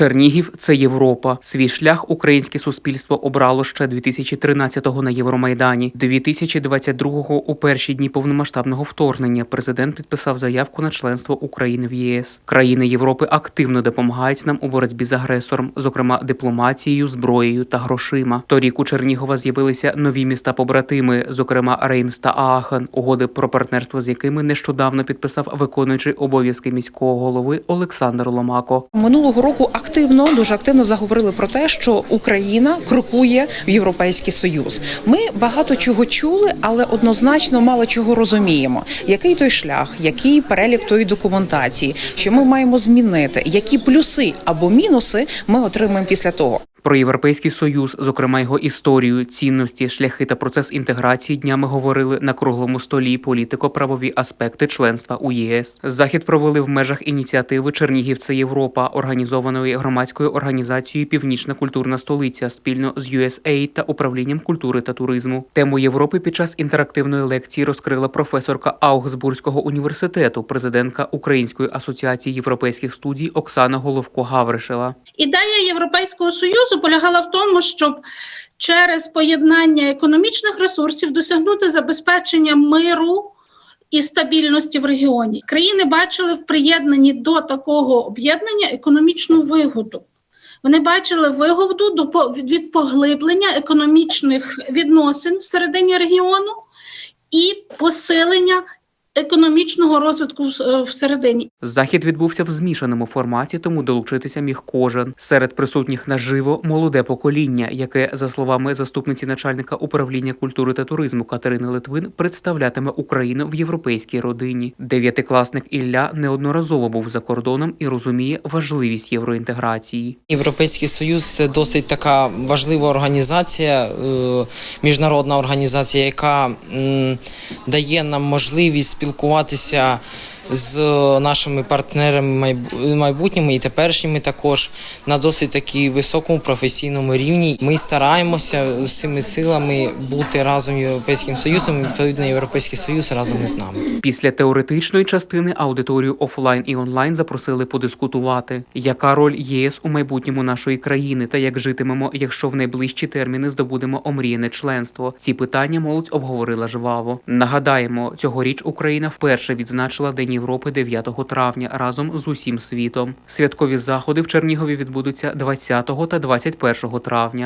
Чернігів це Європа. Свій шлях українське суспільство обрало ще 2013-го на Євромайдані. 2022-го у перші дні повномасштабного вторгнення президент підписав заявку на членство України в ЄС. Країни Європи активно допомагають нам у боротьбі з агресором, зокрема дипломатією, зброєю та грошима. Торік у Чернігова з'явилися нові міста побратими, зокрема Реймс та Аахен, угоди про партнерство з якими нещодавно підписав виконуючий обов'язки міського голови Олександр Ломако. Минулого року активно, дуже активно заговорили про те, що Україна крокує в Європейський Союз. Ми багато чого чули, але однозначно мало чого розуміємо. Який той шлях, який перелік тої документації, що ми маємо змінити, які плюси або мінуси ми отримаємо після того. Про європейський союз, зокрема його історію, цінності, шляхи та процес інтеграції днями говорили на круглому столі політико-правові аспекти членства у ЄС. Захід провели в межах ініціативи Чернігів це Європа, організованої громадською організацією Північна культурна столиця спільно з USAID та управлінням культури та туризму. Тему Європи під час інтерактивної лекції розкрила професорка Аугсбурзького університету, президентка Української асоціації європейських студій Оксана Головко Гавришева. Ідея Європейського союзу полягала в тому, щоб через поєднання економічних ресурсів досягнути забезпечення миру і стабільності в регіоні. Країни бачили в приєднанні до такого об'єднання економічну вигоду. Вони бачили вигоду до від поглиблення економічних відносин всередині регіону і посилення економічного розвитку в- е, всередині. Захід відбувся в змішаному форматі, тому долучитися міг кожен. Серед присутніх наживо молоде покоління, яке, за словами заступниці начальника управління культури та туризму Катерини Литвин, представлятиме Україну в європейській родині. Дев'ятикласник Ілля неодноразово був за кордоном і розуміє важливість євроінтеграції. Європейський Союз це досить така важлива організація, е, міжнародна організація, яка дає нам можливість спілкуватися з нашими партнерами майбу- майбутніми і теперішніми також на досить таки високому професійному рівні. Ми стараємося всіми силами бути разом з Європейським Союзом. і, Відповідно, Європейський Союз разом із нами. Після теоретичної частини аудиторію офлайн і онлайн запросили подискутувати, яка роль ЄС у майбутньому нашої країни та як житимемо, якщо в найближчі терміни здобудемо омріяне членство. Ці питання молодь обговорила жваво. Нагадаємо, цьогоріч Україна вперше відзначила День Європи 9 травня разом з усім світом. Святкові заходи в Чернігові відбудуться 20 та 21 травня.